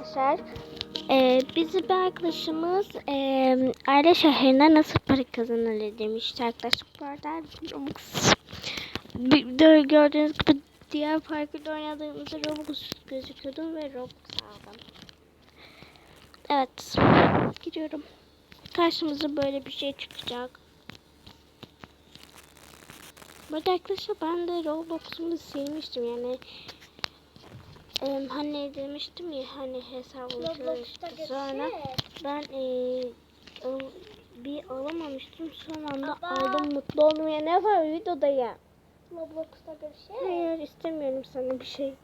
Arkadaşlar e, bizi bir arkadaşımız e, aile şehrine nasıl para kazanılır demişti arkadaşlar. Bu arada gördüğünüz gibi diğer parkurda oynadığımızda Robux gözüküyordu ve Robux aldım. Evet. Gidiyorum. Karşımıza böyle bir şey çıkacak. Bu arada arkadaşlar ben de Roblox'umu silmiştim yani Em, hani demiştim ya hani çalıştı. Sonra ben e, al- bir alamamıştım. Son anda Aba. aldım. Mutlu oldum ya. Ne var videoda ya? Roblox'ta görüşelim. Hayır istemiyorum sana bir şey.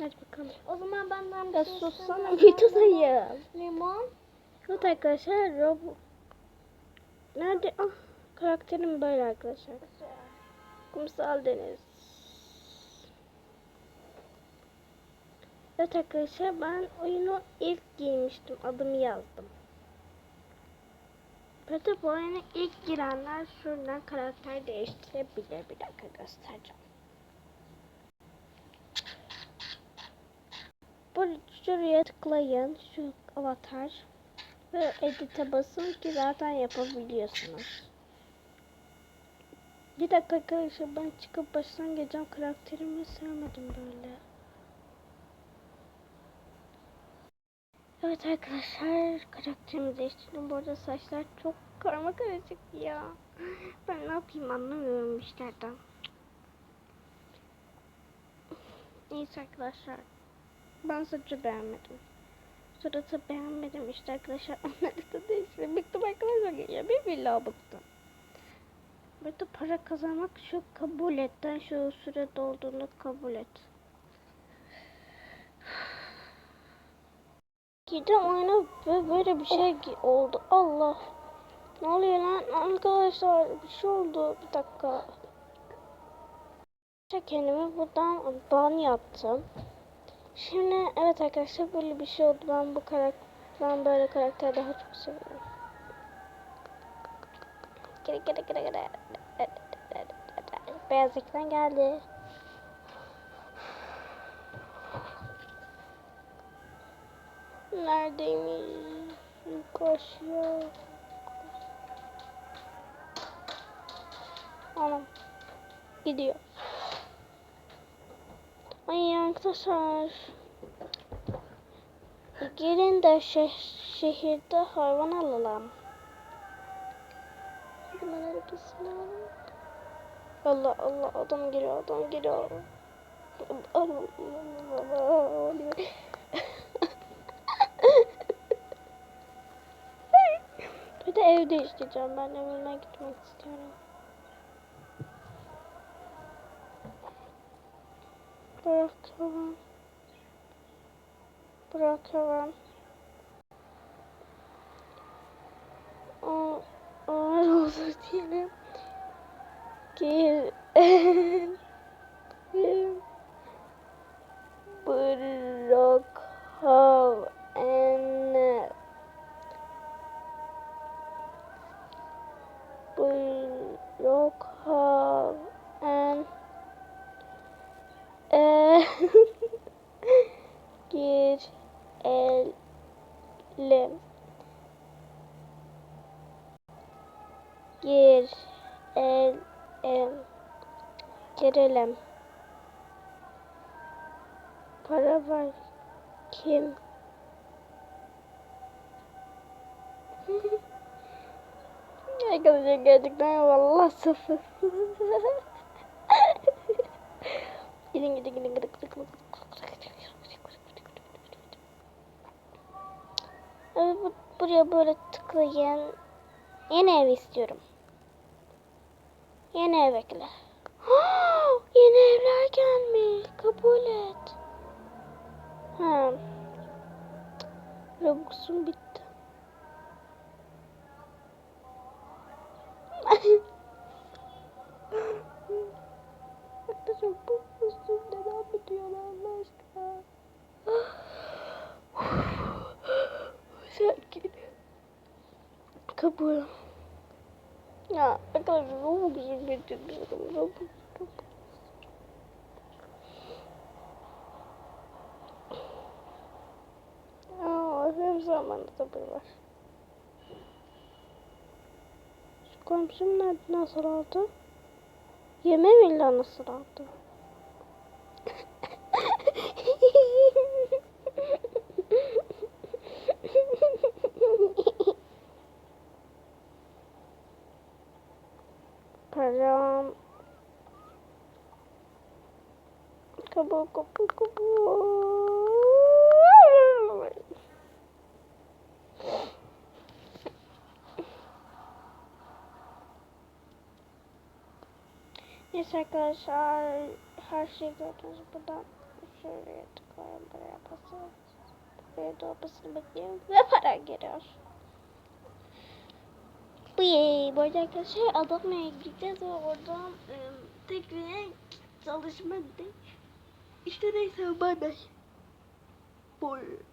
Hadi bakalım. O zaman benden bir Ya şey sussana videodayım. Limon. Evet arkadaşlar Rob... Nerede? Ah karakterim böyle arkadaşlar. Kumsal Deniz. Evet arkadaşlar ben oyunu ilk giymiştim. Adımı yazdım. Peki bu oyuna ilk girenler şuradan karakter değiştirebilir. Bir dakika göstereceğim. Bu şuraya tıklayın. Şu avatar. Ve edit'e basın ki zaten yapabiliyorsunuz. Bir dakika arkadaşlar ben çıkıp baştan geleceğim. Karakterimi sevmedim böyle. Evet arkadaşlar karakterimi değiştirdim. Bu arada saçlar çok karma karışık ya. Ben ne yapayım anlamıyorum işlerden. Neyse arkadaşlar. Ben saçı beğenmedim. Suratı beğenmedim işte arkadaşlar. Onları da değiştirdim. Bıktım arkadaşlar geliyor. Bir villa bıktım. Burada para kazanmak şu kabul etten şu süre dolduğunu kabul et. Girdim oyuna ve böyle bir şey gi- oldu. Allah. Ne oluyor lan? Arkadaşlar bir şey oldu. Bir dakika. Kendimi buradan ban yaptım. Şimdi evet arkadaşlar böyle bir şey oldu. Ben bu karakter ben böyle karakter daha çok seviyorum. Gire gire gire gire. Beyaz ekran geldi. Neredeymiş? Koşuyor. Anam. Gidiyor. Ay arkadaşlar. Gelin de şeh şehirde hayvan alalım. Allah Allah adam geliyor adam geliyor. Allah Allah Allah. Bir de evde isteyeceğim. Ben evime gitmek istiyorum. Bırakamam. Bırakamam. O, ağır olur diyelim. Gir. Bırakamam. En Eee, gir elim gir elim girelim para var kim Arkadaşlar gerçekten vallahi sıfır Gidin gidin gidin gidin gidin Evet, bu- buraya böyle tıklayın. Yeni ev istiyorum. Yeni ev ekle. Yeni evler gelmiş. Kabul et. Ha. Robux'um bitti. такое? А, такой звук заметит. А, я сама забыла. Komşum nerede nasıl aldı? Yeme mi nasıl aldı? Neyse arkadaşlar her şeyi gördünüz buradan şuraya tıklayın buraya basın buraya dolmasını bekliyorum ve para geliyor. Bu ye bu arada arkadaşlar Adana'ya gideceğiz ve oradan e, tekrar çalışma değil. İşte neyse bay bay. Bye.